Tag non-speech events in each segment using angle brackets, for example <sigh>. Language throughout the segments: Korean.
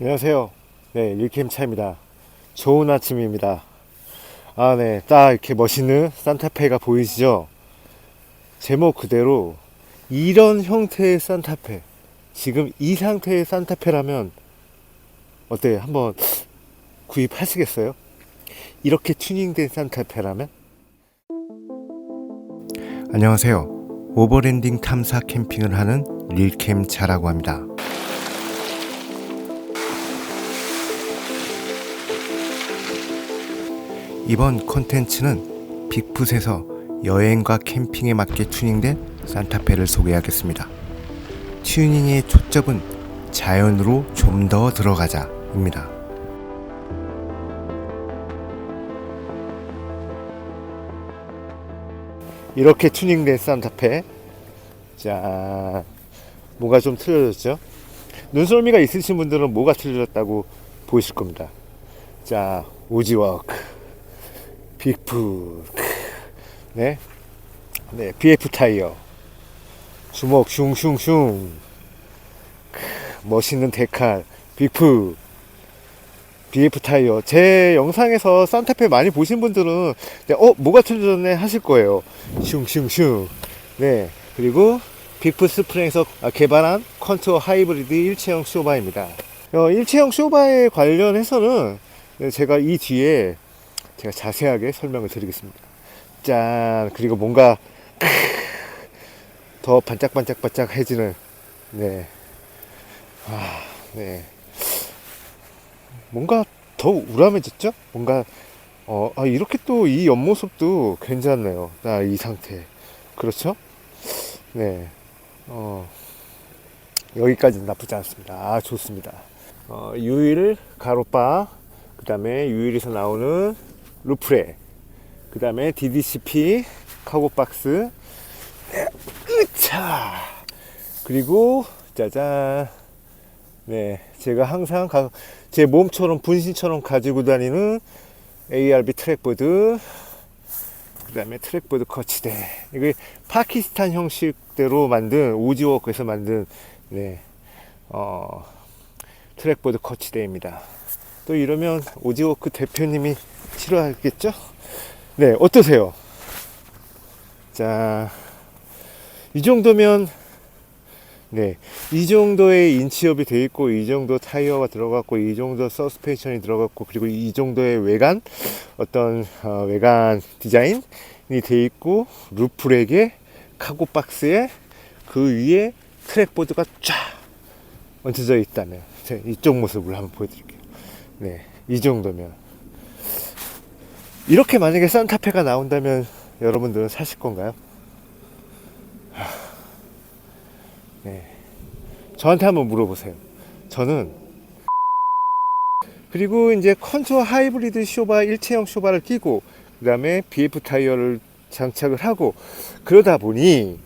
안녕하세요. 네, 일캠차입니다. 좋은 아침입니다. 아, 네. 딱 이렇게 멋있는 산타페가 보이시죠? 제목 그대로 이런 형태의 산타페. 지금 이 상태의 산타페라면 어때요? 한번 구입하시겠어요? 이렇게 튜닝된 산타페라면? 안녕하세요. 오버랜딩 탐사 캠핑을 하는 릴캠차라고 합니다. 이번 콘텐츠는 빅풋에서 여행과 캠핑에 맞게 튜닝된 산타페를 소개하겠습니다. 튜닝의 초점은 자연으로 좀 더 들어가자입니다. 이렇게 튜닝된 산타페. 자, 뭐가 좀 틀려졌죠? 눈썰미가 있으신 분들은 뭐가 틀려졌다고 보실 겁니다. 자, 오지워크. 빅풋 네, 네 BF 타이어. 주먹 슝슝슝. 크, 멋있는 데칼 빅풋 BF 타이어. 제 영상에서 산타페 많이 보신 분들은 네, 어 뭐가 틀려졌네 하실 거예요. 슝슝슝. 네 그리고 빅풋 스프링에서 개발한 컨투어 하이브리드 일체형 쇼바입니다. 어, 일체형 쇼바에 관련해서는 네, 제가 이 뒤에 제가 자세하게 설명을 드리겠습니다. 짠 그리고 뭔가 <laughs> 더 반짝반짝반짝해지는 네. 아, 네. 뭔가 더 우람해졌죠? 뭔가 어, 아, 이렇게 또 이 옆모습도 괜찮네요. 나 이 상태. 그렇죠? 네. 어, 여기까지는 나쁘지 않습니다. 아, 좋습니다. 어, 유일 가로바, 그 다음에 유일에서 나오는 루프레. 그 다음에 DDCP 카고박스. 으차 그리고 짜잔. 네 제가 항상 가, 제 몸처럼 분신처럼 가지고 다니는 ARB 트랙보드. 그 다음에 트랙보드 거치대. 이게 파키스탄 형식대로 만든 오지워크에서 만든 네, 어, 트랙보드 거치대입니다. 또 이러면 오지워크 대표님이 싫어하겠죠? 네, 어떠세요? 자, 이 정도면, 네, 이 정도의 인치업이 돼 있고, 이 정도 타이어가 들어갔고, 이 정도 서스펜션이 들어갔고, 그리고 이 정도의 외관, 어떤 어, 외관 디자인이 돼 있고, 루프렉에 카고 박스에 그 위에 트랙보드가 쫙 얹혀져 있다면, 이쪽 모습을 한번 보여드릴게요. 네, 이 정도면. 이렇게 만약에 산타페가 나온다면 여러분들은 사실 건가요? 네. 저한테 한번 물어보세요. 저는 그리고 이제 컨투어 하이브리드 쇼바 일체형 쇼바를 끼고 그 다음에 BF 타이어를 장착을 하고 그러다 보니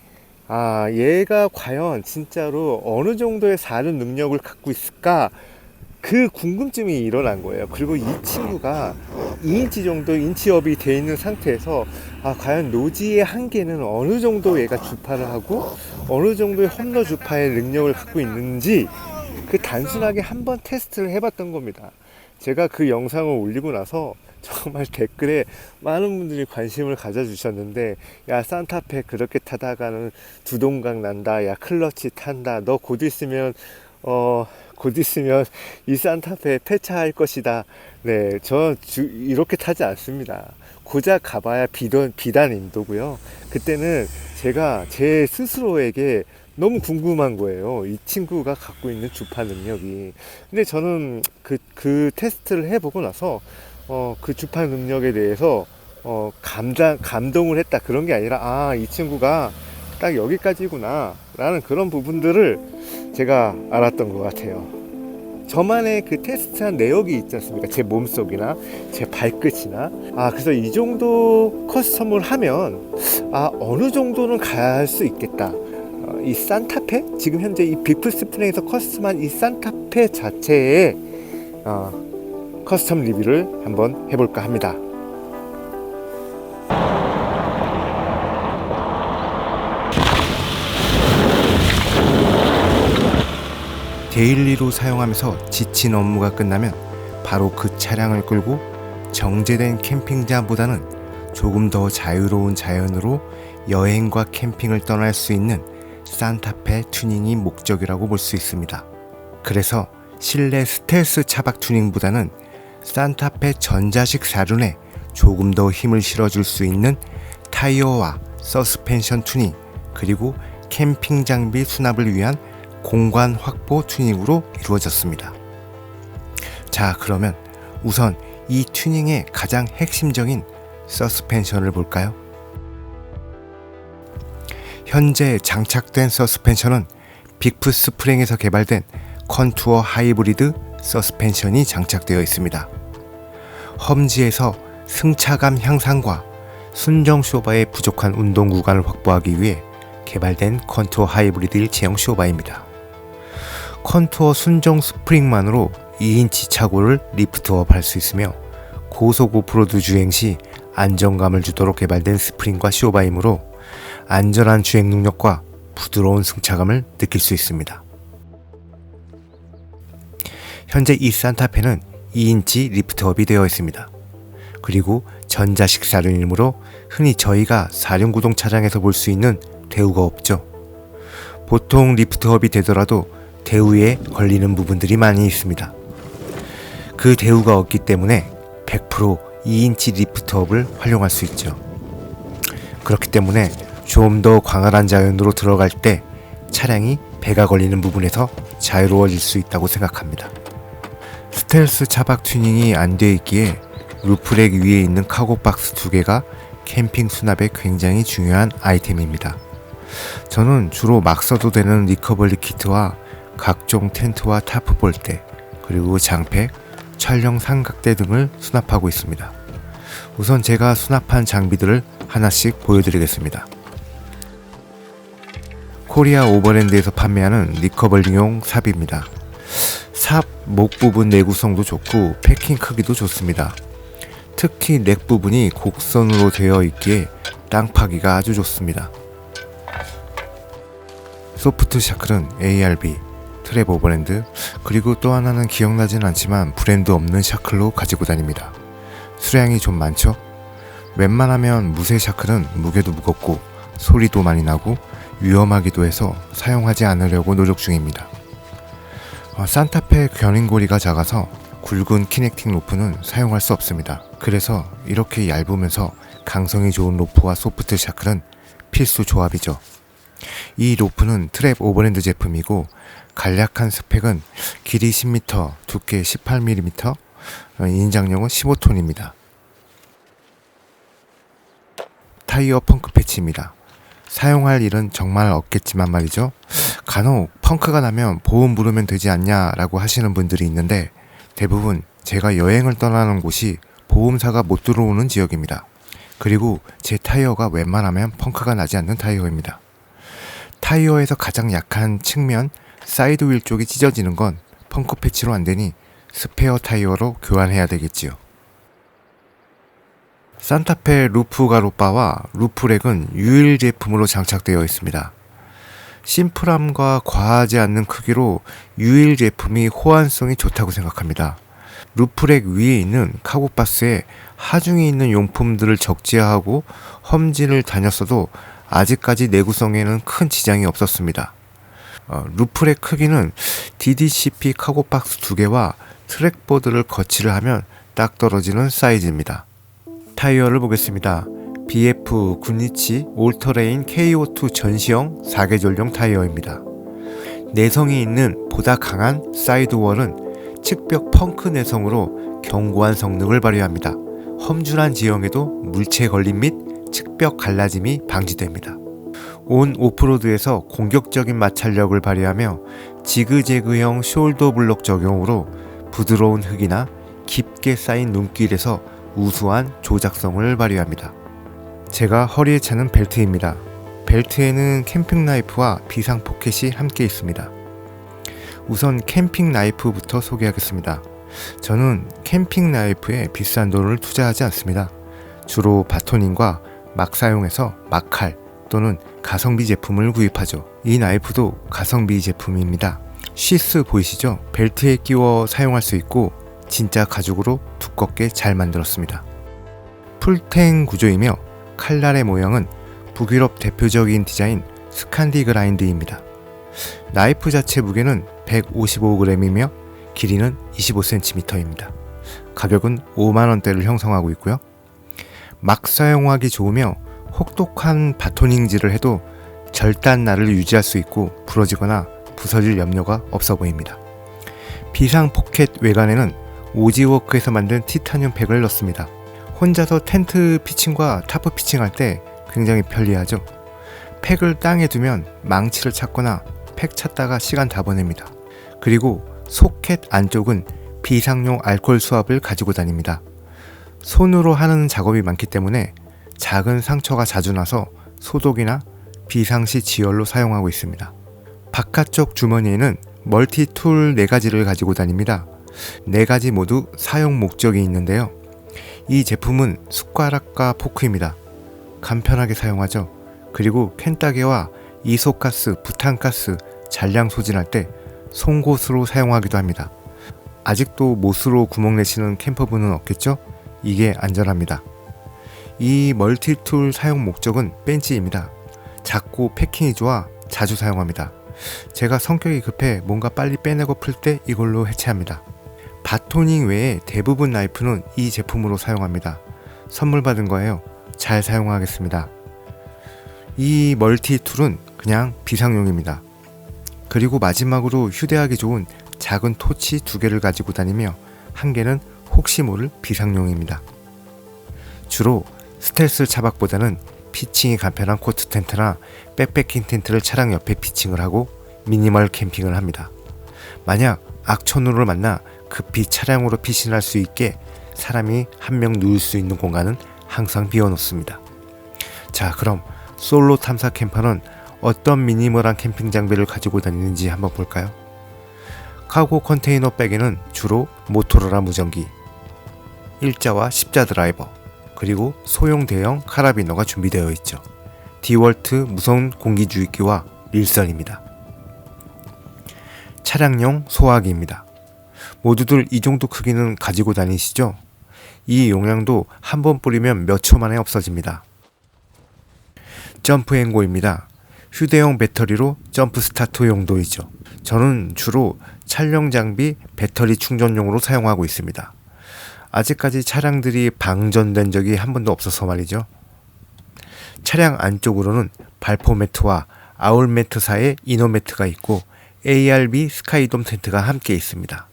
아 얘가 과연 진짜로 어느 정도의 사는 능력을 갖고 있을까 그 궁금증이 일어난 거예요. 그리고 이 친구가 2인치 정도 인치업이 돼 있는 상태에서 아 과연 노지의 한계는 어느 정도 얘가 주파를 하고 어느 정도의 험러 주파의 능력을 갖고 있는지 그 단순하게 한번 테스트를 해봤던 겁니다. 제가 그 영상을 올리고 나서 정말 댓글에 많은 분들이 관심을 가져주셨는데 야 산타페 그렇게 타다가는 두동강 난다 야 클러치 탄다 너 곧 있으면 어, 곧 있으면 이 산타페 폐차할 것이다. 네, 저 주, 이렇게 타지 않습니다. 고작 가봐야 비단, 비단 인도고요. 그때는 제가 제 스스로에게 너무 궁금한 거예요. 이 친구가 갖고 있는 주파 능력이. 근데 저는 그, 그 테스트를 해보고 나서, 어, 그 주파 능력에 대해서, 어, 감당, 감동을 했다. 그런 게 아니라, 아, 이 친구가 딱 여기까지구나. 라는 그런 부분들을 제가 알았던 것 같아요. 저만의 그 테스트한 내역이 있지 않습니까? 제 몸속이나 제 발끝이나. 아, 그래서 이 정도 커스텀을 하면, 아, 어느 정도는 갈 수 있겠다. 어, 이 산타페? 지금 현재 이 빅프 스프링에서 커스텀한 이 산타페 자체의 어, 커스텀 리뷰를 한번 해볼까 합니다. 데일리로 사용하면서 지친 업무가 끝나면 바로 그 차량을 끌고 정제된 캠핑장보다는 조금 더 자유로운 자연으로 여행과 캠핑을 떠날 수 있는 산타페 튜닝이 목적이라고 볼 수 있습니다. 그래서 실내 스텔스 차박 튜닝보다는 산타페 전자식 사륜에 조금 더 힘을 실어줄 수 있는 타이어와 서스펜션 튜닝 그리고 캠핑 장비 수납을 위한 공간 확보 튜닝으로 이루어졌습니다. 자, 그러면 우선 이 튜닝의 가장 핵심적인 서스펜션을 볼까요? 현재 장착된 서스펜션은 빅프 스프링에서 개발된 컨투어 하이브리드 서스펜션이 장착되어 있습니다. 험지에서 승차감 향상과 순정 쇼바의 부족한 운동 구간을 확보하기 위해 개발된 컨투어 하이브리드 일체형 쇼바입니다. 컨투어 순정 스프링만으로 2인치 차고를 리프트업 할 수 있으며 고속 오프로드 주행 시 안정감을 주도록 개발된 스프링과 쇼바이므로 안전한 주행 능력과 부드러운 승차감을 느낄 수 있습니다. 현재 이 산타페는 2인치 리프트업이 되어 있습니다. 그리고 전자식 사륜이므로 흔히 저희가 사륜구동 차량에서 볼 수 있는 대우가 없죠. 보통 리프트업이 되더라도 대우에 걸리는 부분들이 많이 있습니다. 그 대우가 없기 때문에 100% 2인치 리프트업을 활용할 수 있죠. 그렇기 때문에 좀 더 광활한 자연으로 들어갈 때 차량이 배가 걸리는 부분에서 자유로워질 수 있다고 생각합니다. 스텔스 차박 튜닝이 안 되어 있기에 루프렉 위에 있는 카고 박스 두 개가 캠핑 수납에 굉장히 중요한 아이템입니다. 저는 주로 막 써도 되는 리커버리 키트와 각종 텐트와 타프 볼대, 그리고 장팩, 촬영 삼각대 등을 수납하고 있습니다. 우선 제가 수납한 장비들을 하나씩 보여드리겠습니다. 코리아 오버랜드에서 판매하는 리커버링용 삽입니다. 삽 목 부분 내구성도 좋고 패킹 크기도 좋습니다. 특히 넥 부분이 곡선으로 되어 있기에 땅 파기가 아주 좋습니다. 소프트 샤클은 ARB, 트랩 오버랜드, 그리고 또 하나는 기억나진 않지만 브랜드 없는 샤클로 가지고 다닙니다. 수량이 좀 많죠? 웬만하면 무쇠 샤클은 무게도 무겁고 소리도 많이 나고 위험하기도 해서 사용하지 않으려고 노력 중입니다. 어, 산타페 견인고리가 작아서 굵은 키넥팅 로프는 사용할 수 없습니다. 그래서 이렇게 얇으면서 강성이 좋은 로프와 소프트 샤클은 필수 조합이죠. 이 로프는 트랩 오버랜드 제품이고 간략한 스펙은 길이 10m, 두께 18mm, 어, 인장력은 15톤입니다. 타이어 펑크 패치입니다. 사용할 일은 정말 없겠지만 말이죠. 간혹 펑크가 나면 보험 부르면 되지 않냐라고 하시는 분들이 있는데 대부분 제가 여행을 떠나는 곳이 보험사가 못 들어오는 지역입니다. 그리고 제 타이어가 웬만하면 펑크가 나지 않는 타이어입니다. 타이어에서 가장 약한 측면 사이드 휠 쪽이 찢어지는 건 펑크 패치로 안 되니 스페어 타이어로 교환해야 되겠지요. 산타페 루프 가로바와 루프렉은 유일 제품으로 장착되어 있습니다. 심플함과 과하지 않는 크기로 유일 제품이 호환성이 좋다고 생각합니다. 루프렉 위에 있는 카고바스에 하중에 있는 용품들을 적재하고 험진을 다녔어도 아직까지 내구성에는 큰 지장이 없었습니다. 어, 루프렉 크기는 DDCP 카고박스 두 개와 트랙보드를 거치를 하면 딱 떨어지는 사이즈입니다. 타이어를 보겠습니다. BF 군니치 올터레인 KO2 전시형 4계절용 타이어입니다. 내성이 있는 보다 강한 사이드월은 측벽 펑크 내성으로 견고한 성능을 발휘합니다. 험준한 지형에도 물체 걸림 및 측벽 갈라짐이 방지됩니다. 온 오프로드에서 공격적인 마찰력을 발휘하며 지그재그형 숄더 블록 적용으로 부드러운 흙이나 깊게 쌓인 눈길에서 우수한 조작성을 발휘합니다. 제가 허리에 차는 벨트입니다. 벨트에는 캠핑 나이프와 비상 포켓이 함께 있습니다. 우선 캠핑 나이프부터 소개하겠습니다. 저는 캠핑 나이프에 비싼 돈을 투자하지 않습니다. 주로 바토닌과 막 사용해서 막칼 또는 가성비 제품을 구입하죠. 이 나이프도 가성비 제품입니다. 시스 보이시죠? 벨트에 끼워 사용할 수 있고 진짜 가죽으로 두껍게 잘 만들었습니다. 풀탱 구조이며 칼날의 모양은 북유럽 대표적인 디자인 스칸디 그라인드입니다. 나이프 자체 무게는 155g이며 길이는 25cm입니다. 가격은 5만원대를 형성하고 있고요. 막 사용하기 좋으며 혹독한 바토닝질을 해도 절단날을 유지할 수 있고 부러지거나 부서질 염려가 없어 보입니다. 비상 포켓 외관에는 오지워크에서 만든 티타늄 팩을 넣습니다. 혼자서 텐트 피칭과 타프 피칭할 때 굉장히 편리하죠. 팩을 땅에 두면 망치를 찾거나 팩 찾다가 시간 다 보냅니다. 그리고 소켓 안쪽은 비상용 알코올 수압을 가지고 다닙니다. 손으로 하는 작업이 많기 때문에 작은 상처가 자주 나서 소독이나 비상시 지혈로 사용하고 있습니다. 바깥쪽 주머니에는 멀티 툴 4가지를 가지고 다닙니다. 4가지 모두 사용 목적이 있는데요. 이 제품은 숟가락과 포크입니다. 간편하게 사용하죠. 그리고 캔따개와 이소가스, 부탄가스, 잔량 소진할 때 송곳으로 사용하기도 합니다. 아직도 못으로 구멍 내시는 캠퍼분은 없겠죠? 이게 안전합니다. 이 멀티툴 사용 목적은 벤치입니다. 작고 패킹이 좋아 자주 사용합니다. 제가 성격이 급해 뭔가 빨리 빼내고 풀 때 이걸로 해체합니다. 바토닝 외에 대부분 나이프는 이 제품으로 사용합니다. 선물 받은 거예요. 잘 사용하겠습니다. 이 멀티툴은 그냥 비상용입니다. 그리고 마지막으로 휴대하기 좋은 작은 토치 두 개를 가지고 다니며 한 개는 혹시 모를 비상용입니다. 주로 스텔스 차박보다는 피칭이 간편한 코트 텐트나 백패킹 텐트를 차량 옆에 피칭을 하고 미니멀 캠핑을 합니다. 만약 악천후를 만나 급히 차량으로 피신할 수 있게 사람이 한 명 누울 수 있는 공간은 항상 비워놓습니다. 자, 그럼 솔로 탐사 캠퍼는 어떤 미니멀한 캠핑 장비를 가지고 다니는지 한번 볼까요? 카고 컨테이너 백에는 주로 모토로라 무전기, 일자와 십자 드라이버, 그리고 소형 대형 카라비너가 준비되어 있죠. 디월트 무선 공기주입기와 릴선입니다. 차량용 소화기입니다. 모두들 이 정도 크기는 가지고 다니시죠? 이 용량도 한 번 뿌리면 몇 초 만에 없어집니다. 점프 앵고입니다. 휴대용 배터리로 점프 스타트 용도이죠. 저는 주로 촬영 장비 배터리 충전용으로 사용하고 있습니다. 아직까지 차량들이 방전된 적이 한 번도 없어서 말이죠. 차량 안쪽으로는 발포 매트와 아울 매트 사이에 이너 매트가 있고 ARB 스카이돔 텐트가 함께 있습니다.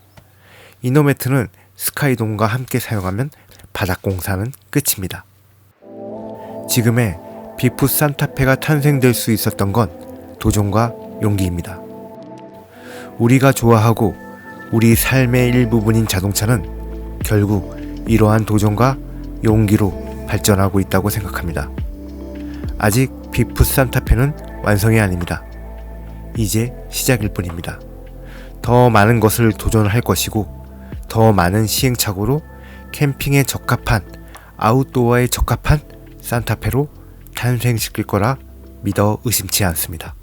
이너 매트는 스카이돔과 함께 사용하면 바닥 공사는 끝입니다. 지금의 비프 산타페가 탄생될 수 있었던 건 도전과 용기입니다. 우리가 좋아하고 우리 삶의 일부분인 자동차는 결국 이러한 도전과 용기로 발전하고 있다고 생각합니다. 아직 비프 산타페는 완성이 아닙니다. 이제 시작일 뿐입니다. 더 많은 것을 도전할 것이고 더 많은 시행착오로 캠핑에 적합한 아웃도어에 적합한 산타페로 탄생시킬 거라 믿어 의심치 않습니다.